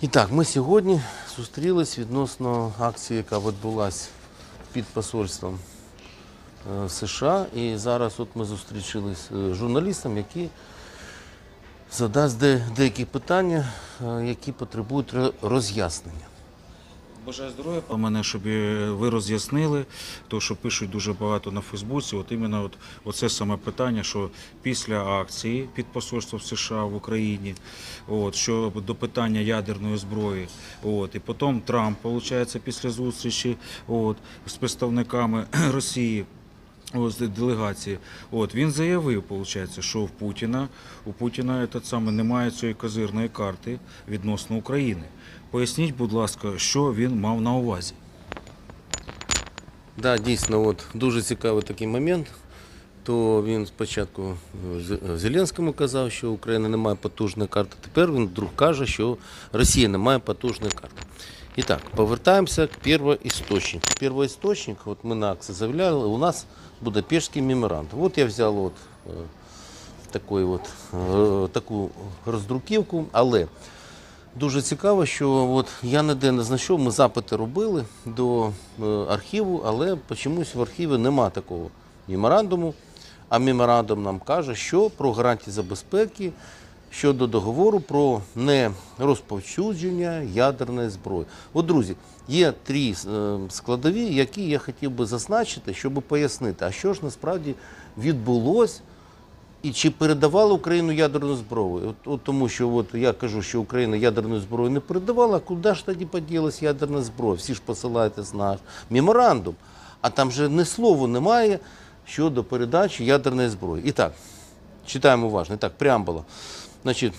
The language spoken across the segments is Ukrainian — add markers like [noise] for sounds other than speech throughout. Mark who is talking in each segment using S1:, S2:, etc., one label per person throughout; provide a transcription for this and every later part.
S1: І так, ми сьогодні зустрілись відносно акції, яка відбулася під посольством е, США. І зараз от ми зустрічились з журналістом, який задасть деякі питання, е, які потребують роз'яснення.
S2: Бажаю здоров'я. Мене, щоб е, ви роз'яснили, то що пишуть дуже багато на Фейсбуці. От іменно от, оце саме питання, що після акції під посольством США в Україні, от, що до питання ядерної зброї, от, і потім Трамп, виходить, після зустрічі от, з представниками [clears throat] Росії. Ось делегації. От він заявив, виходить, що в Путіна у Путіна этот саме немає цієї козирної карти відносно України. Поясніть, будь ласка, що він мав на увазі.
S1: Да, дійсно, от дуже цікавий такий момент. То він спочатку е, З- Зеленському казав, що Україна не має потужної карти. Тепер він вдруг каже, що Росія не має потужної карти. І так, повертаємося к первоісточнику. Первоісточник, от ми на акції заявляли, у нас Будапештський меморандум. От я взяв от, е, такий от, е, таку роздруківку, але Дуже цікаво, що от я ніде не знайшов, ми запити робили до е, архіву, але чомусь в архіві нема такого меморандуму. А меморандум нам каже, що про гарантії забезпеки щодо договору про нерозповсюдження ядерної зброї. От, друзі, є три е, складові, які я хотів би зазначити, щоб пояснити, а що ж насправді відбулось і чи передавала Україну ядерну зброю? От, от тому що от я кажу, що Україна ядерну зброю не передавала, а куди ж тоді поділась ядерна зброя? Всі ж посилаєтесь на меморандум, а там же ні слова немає щодо передачі ядерної зброї. І так, читаємо уважно. І так, преамбула. Значить,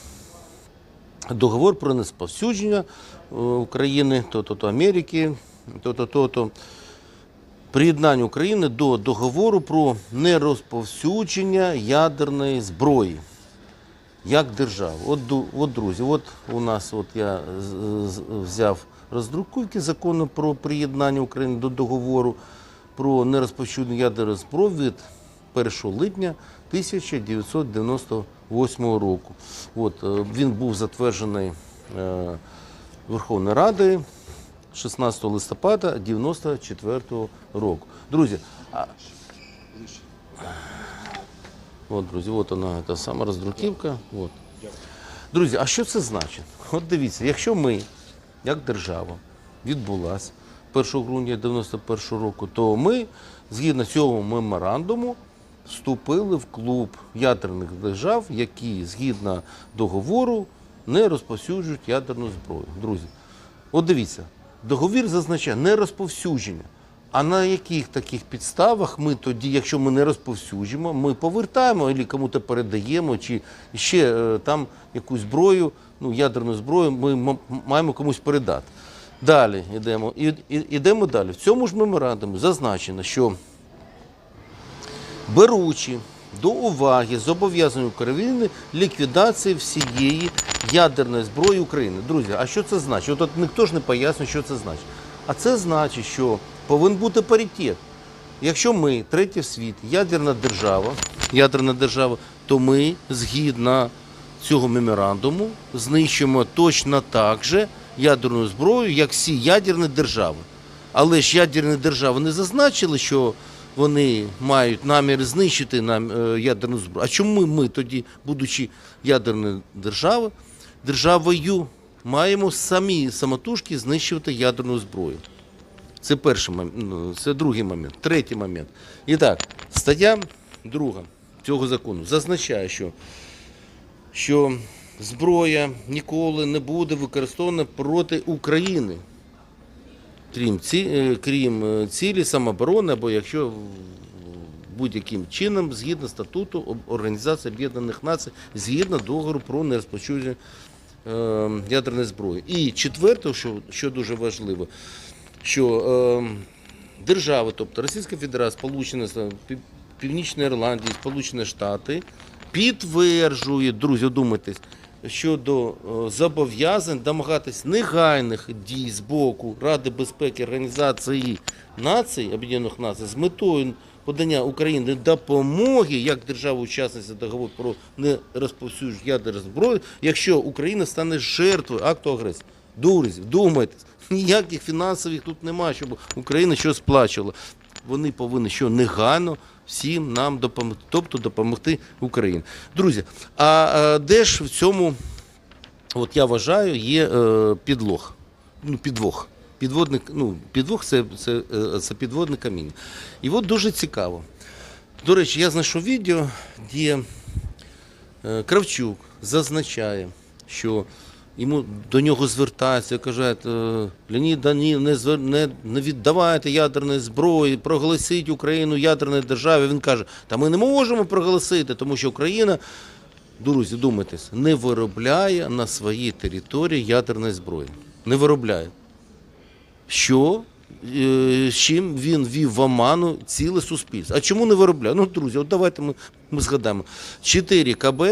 S1: договор про несповсюдження е, України, то-то-то Америки, то-то-то-то. Приєднання України до договору про нерозповсюдження ядерної зброї як держави. От, от друзі, от у нас от я взяв роздруковки закону про приєднання України до договору про нерозповсюдження ядерної зброї від 1 липня 1998 року. От, е, він був затверджений е, Верховною Радою 16 листопада 1994 року. Друзі, а... от, друзі, от вона та сама роздруківка. От. Друзі, а що це значить? От дивіться, якщо ми, як держава, відбулася 1 грудня 91 року, то ми, згідно цього меморандуму, вступили в клуб ядерних держав, які згідно договору не розповсюджують ядерну зброю. Друзі, от дивіться, договір зазначає не розповсюдження. А на яких таких підставах ми тоді, якщо ми не розповсюджуємо, ми повертаємо або кому-то передаємо, чи ще е, там якусь зброю, ну ядерну зброю, ми маємо комусь передати. Далі йдемо. І, і, йдемо далі. В цьому ж меморандумі зазначено, що беручи до уваги зобов'язання України ліквідації всієї ядерної зброї України. Друзі, а що це значить? От, от ніхто ж не пояснює, що це значить. А це значить, що повинен бути паритет. Якщо ми третій світ, ядерна держава, ядерна держава, то ми згідно цього меморандуму знищимо точно так же ядерну зброю, як всі ядерні держави. Але ж ядерні держави не зазначили, що вони мають намір знищити нам е, ядерну зброю. А чому ми тоді, будучи ядерною державою, державою, маємо самі самотужки знищувати ядерну зброю? Це перший момент, ну, це другий момент. Третій момент. І так, стаття друга цього закону зазначає, що, що зброя ніколи не буде використована проти України. Крім, ці, е, крім е, цілі самооборони, або якщо будь-яким чином, згідно статуту Організації Об'єднаних Націй, згідно договору про нерозпочудження е, ядерної зброї. І четверте, що, що дуже важливо, що е, держави, тобто Російська Федерація, Сполучені Північна Ірландія, Сполучені Штати підтверджують, друзі, думайтесь, щодо е, зобов'язань домагатись негайних дій з боку Ради безпеки Організації Націй, Об'єднаних Націй з метою подання України допомоги як держави-учасниці договору про нерозповсюдження ядерної зброї, якщо Україна стане жертвою акту агресії. Друзі, думайтесь, ніяких фінансових тут немає, щоб Україна щось сплачувала. Вони повинні що негайно всім нам допомогти, тобто допомогти Україні. Друзі, а е, де ж в цьому, от я вважаю, є е, підлог, ну, підвох. Підводник, ну, підвох це, це, е, це підводне каміння. І от дуже цікаво. До речі, я знайшов відео, де Кравчук зазначає, що йому до нього звертаються, кажуть, е, Леонід Данів, не, звер- не, не віддавайте ядерної зброї, проголосіть Україну ядерною державою. Він каже, та ми не можемо проголосити, тому що Україна, друзі, думайтесь, не виробляє на своїй території ядерної зброї. Не виробляє. Що? е, З чим він вів в оману ціле суспільство. А чому не виробляє? Ну, друзі, от давайте ми, ми згадаємо. 4 КБ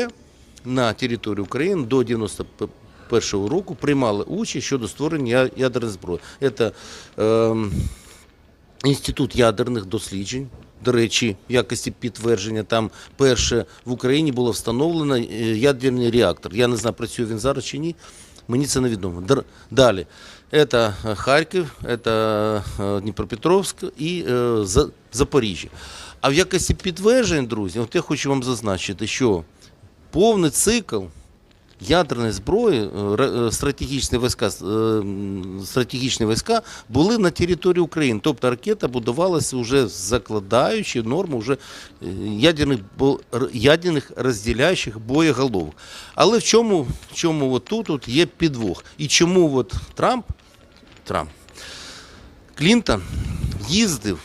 S1: на території України до 91 року приймали участь щодо створення ядерної зброї. Це ем, Інститут ядерних досліджень. До речі, в якості підтвердження там перше в Україні було встановлено е, ядерний реактор. Я не знаю, працює він зараз чи ні. Мені це невідомо. Далі. Це е, Харків, це е, Дніпропетровськ і е, Запоріжжя. А в якості підтверджень, друзі, от я хочу вам зазначити, що повний цикл ядерної зброї, е, е, стратегічні війська, е, стратегічні війська були на території України. Тобто ракета будувалася вже закладаючи норму вже ядерних, ядерних розділяючих боєголовок. Але в чому, в чому от тут от є підвох? І чому от Трамп, Трамп Клінтон їздив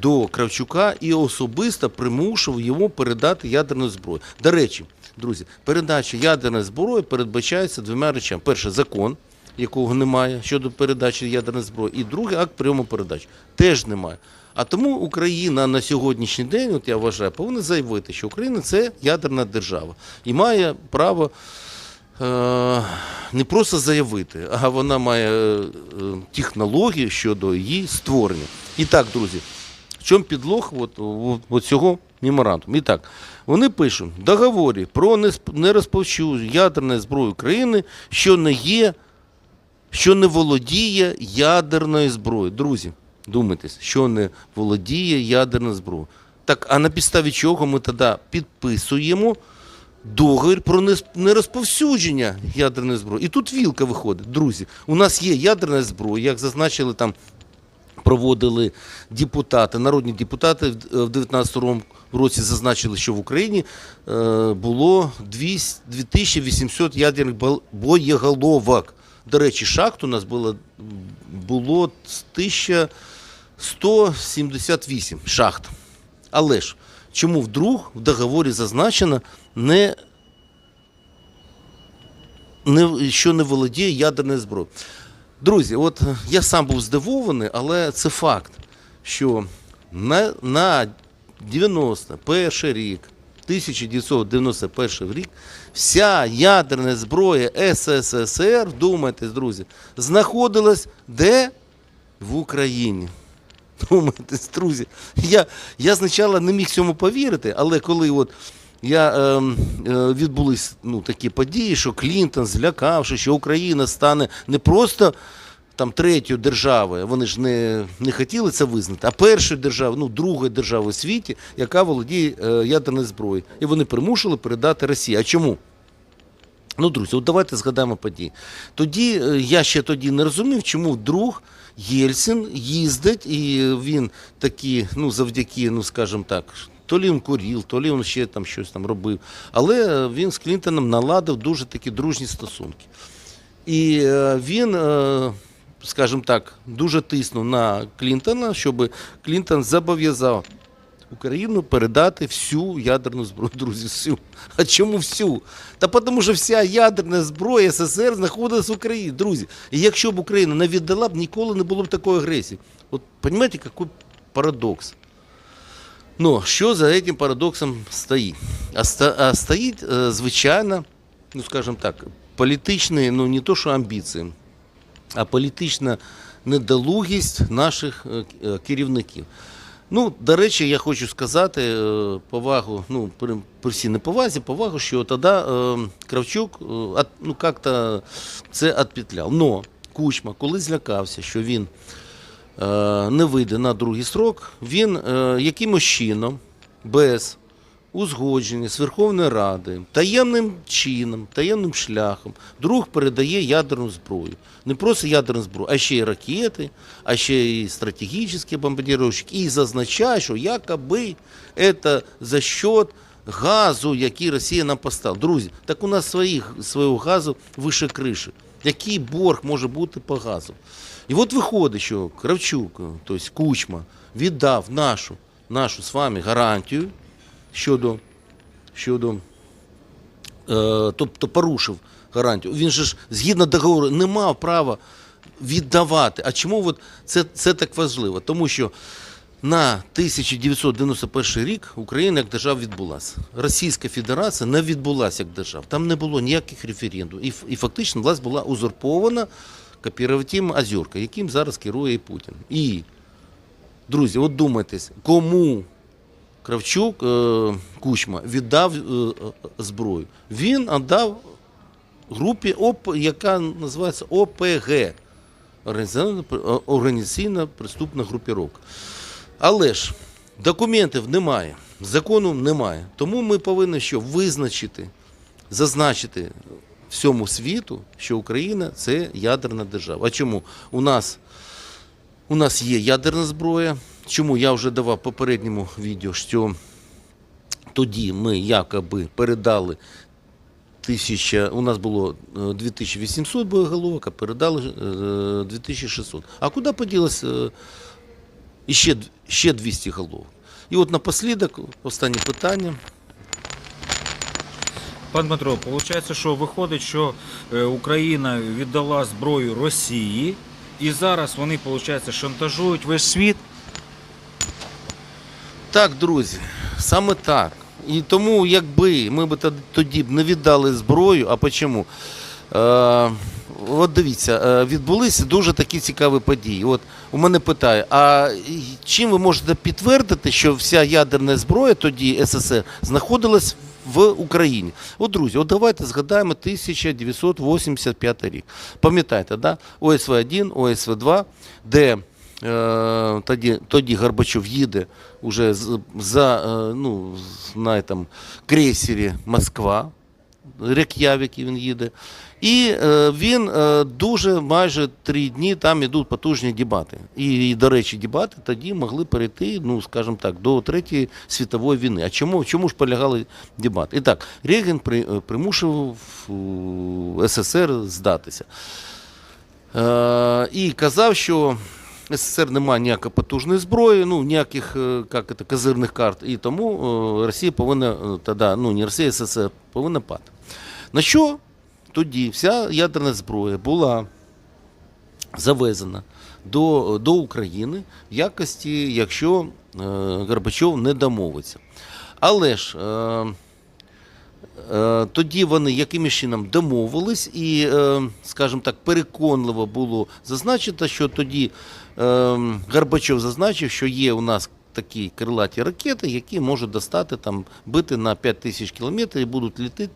S1: до Кравчука і особисто примушував йому передати ядерну зброю. До речі, друзі, передача ядерної зброї передбачається двома речами: перше, закон, якого немає щодо передачі ядерної зброї, і другий акт прийому передачі теж немає. А тому Україна на сьогоднішній день, от я вважаю, повинна заявити, що Україна це ядерна держава і має право е, не просто заявити, а вона має е, технології щодо її створення. І так, друзі, в чому підлог от цього меморандуму? І так, вони пишуть договорі про нерозповсюдження ядерної зброї України, що не є, що не володіє ядерною зброєю. Друзі, думайтесь, що не володіє ядерною зброєю. Так, а на підставі чого ми тоді підписуємо договір про нерозповсюдження ядерної зброї. І тут вілка виходить. Друзі, у нас є ядерна зброя, як зазначили там. Проводили депутати, народні депутати в 2019 році зазначили, що в Україні е, було 2800 ядерних боєголовок. До речі, шахт у нас було, було 1178 шахт. Але ж чому вдруг в договорі зазначено не, не, що не володіє ядерною зброєю? Друзі, от е, я сам був здивований, але це факт, що на, на 91 рік, 1991 рік, вся ядерна зброя СССР, вдумайтесь, друзі, знаходилась де? В Україні. Думаєтесь, друзі. Я, я спочатку не міг цьому повірити, але коли от я, е, е, відбулись ну, такі події, що Клінтон, злякавши, що Україна стане не просто там третьою державою, вони ж не, не хотіли це визнати, а першою державою, ну другою державою у світі, яка володіє е, ядерною зброєю. І вони примушували передати Росії. А чому? Ну, друзі, от давайте згадаємо події. Тоді е, я ще тоді не розумів, чому вдруг Єльцин їздить, і він такі, ну, завдяки, ну, скажімо так, то лі він курів, то лі він ще там щось там робив. Але він з Клінтоном наладив дуже такі дружні стосунки. І е, він, е, скажімо так, дуже тиснув на Клінтона, щоб Клінтон зобов'язав Україну передати всю ядерну зброю, друзі, всю. А чому всю? Та тому що вся ядерна зброя СССР знаходилась в Україні, друзі. І якщо б Україна не віддала б, ніколи не було б такої агресії. От розумієте, який парадокс. Ну, що за цим парадоксом стоїть? А, стоїть, е, звичайно, ну, скажімо так, політичні, ну не то, що амбіції, а політична недолугість наших е, керівників. Ну, до речі, я хочу сказати е, повагу, ну, при, всій неповазі, повагу, що тоді е, Кравчук ну, як-то це відпетляв. Но Кучма, коли злякався, що він не вийде на другий срок, він якимось чином, без узгодження з Верховної Ради, таємним чином, таємним шляхом, друг передає ядерну зброю. Не просто ядерну зброю, а ще й ракети, а ще й стратегічні бомбардировщики. І зазначає, що якоби це за счет газу, який Росія нам поставила. Друзі, так у нас своїх, свого газу вище криші. Який борг може бути по газу? І от виходить, що Кравчук, тобто Кучма, віддав нашу, нашу з вами гарантію щодо, щодо е, тобто порушив гарантію. Він же ж згідно договору не мав права віддавати. А чому от це, це так важливо? Тому що на 1991 рік Україна як держава відбулася. Російська Федерація не відбулася як держава. Там не було ніяких референдумів. І, і фактично власть була узурпована кооперативом Азюрка, яким зараз керує і Путін. І, друзі, от думайтесь, кому Кравчук е, Кучма віддав е, е, зброю. Він віддав групі, ОП, яка називається ОПГ організаційна, преступна групіровка. Але ж документів немає, закону немає. Тому ми повинні що визначити, зазначити всьому світу, що Україна це ядерна держава. А чому? У нас у нас є ядерна зброя. Чому я вже давав попередньому відео, що тоді ми якоби передали тисяча, у нас було е, 2800 боєголовок, а передали е, 2600. А куди поділось е, іще, д- ще 200 головок? І от напослідок, останнє питання.
S2: Пан Дмитро, виходить, що виходить, що е, Україна віддала зброю Росії, і зараз вони, виходить, шантажують весь світ.
S1: Так, друзі, саме так. І тому, якби ми б тоді б не віддали зброю, а чому? Е, от дивіться, е, відбулися дуже такі цікаві події. От у мене питає, а чим ви можете підтвердити, що вся ядерна зброя тоді СССР знаходилась в Україні? От, друзі, от давайте згадаємо 1985 рік. Пам'ятаєте, да? ОСВ-1, ОСВ-2, де Е, тоді, тоді Горбачов їде уже за, е, ну, на там, крейсері Москва, Рек'явік він їде. І е, він е, дуже майже три дні там ідуть потужні дебати. І, і, до речі, дебати тоді могли перейти, ну, скажімо так, до Третьої світової війни. А чому, чому ж полягали дебати? І так, Реген при, е, примушував е, СССР здатися. Е, і казав, що СССР немає ніякої потужної зброї, ну ніяких е, як це, козирних карт, і тому е, Росія повинна е, тоді, ну не Росія, СССР повинна падати. На що тоді вся ядерна зброя була завезена до, до України в якості, якщо Горбачов не домовиться. Але ж Тоді вони якимось чином домовились, і, е, скажімо так, переконливо було зазначено, що тоді е, Горбачов зазначив, що є у нас такі крилаті ракети, які можуть достати там бити на 5 тисяч кілометрів і будуть летіти.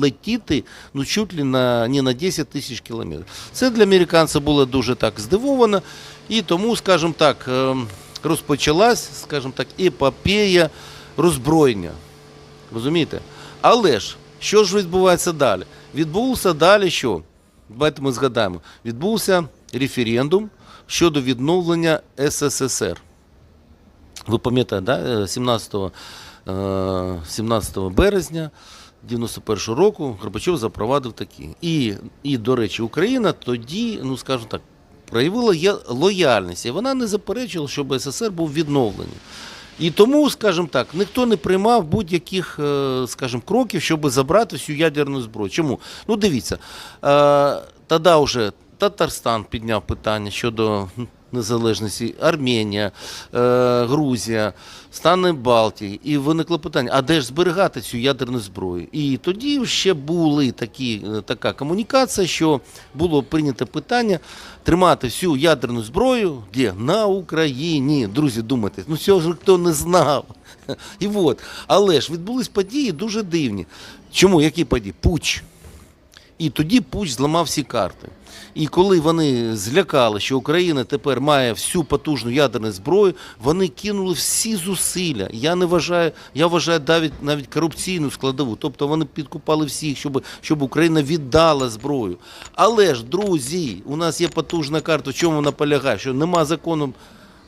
S1: Летіти ну чуть ли на не на 10 тисяч кілометрів. Це для американців було дуже так здивовано, і тому, скажімо так, е, розпочалась, скажімо так, епопея роззброєння. Розумієте? Але ж, що ж відбувається далі? Відбувся далі що? Давайте ми згадаємо. Відбувся референдум щодо відновлення СССР. Ви пам'ятаєте, да? Е, 17, е, 17 березня 91 року Горбачов запровадив такі. І, і, до речі, Україна тоді, ну скажімо так, проявила лояльність, і вона не заперечила, щоб СССР був відновлений. І тому, скажімо так, ніхто не приймав будь-яких, е, скажімо, кроків, щоб забрати всю ядерну зброю. Чому? Ну, дивіться, е, тоді вже Татарстан підняв питання щодо незалежності, Арменія, е, Грузія, стани Балтії. І виникло питання: а де ж зберігати цю ядерну зброю? І тоді ще були такі, е, така комунікація, що було прийнято питання тримати всю ядерну зброю де? на Україні. Друзі, думайте, ну цього ж ніхто не знав. [laughs] І от. Але ж відбулись події дуже дивні. Чому? Які події? Пуч. І тоді Пуч зламав всі карти. І коли вони злякали, що Україна тепер має всю потужну ядерну зброю, вони кинули всі зусилля. Я не вважаю, я вважаю навіть навіть корупційну складову. Тобто вони підкупали всіх, щоб, щоб Україна віддала зброю. Але ж, друзі, у нас є потужна карта. В чому вона полягає? Що нема закону.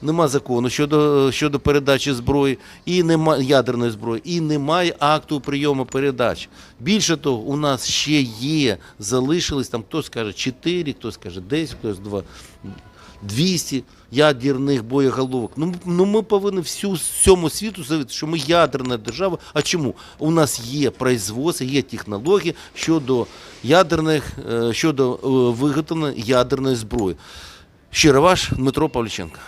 S1: Нема закону щодо, щодо передачі зброї, і нема ядерної зброї, і немає акту прийому передач. Більше того, у нас ще є, залишились там, хто скаже 4, хто скаже 10, хтось 2, 200 ядерних боєголовок. Ну, ну ми повинні всю всьому світу заявити, що ми ядерна держава. А чому? У нас є производство, є технології щодо ядерних, е, щодо е, виготовлення ядерної зброї. Щиро ваш Дмитро Павліченко.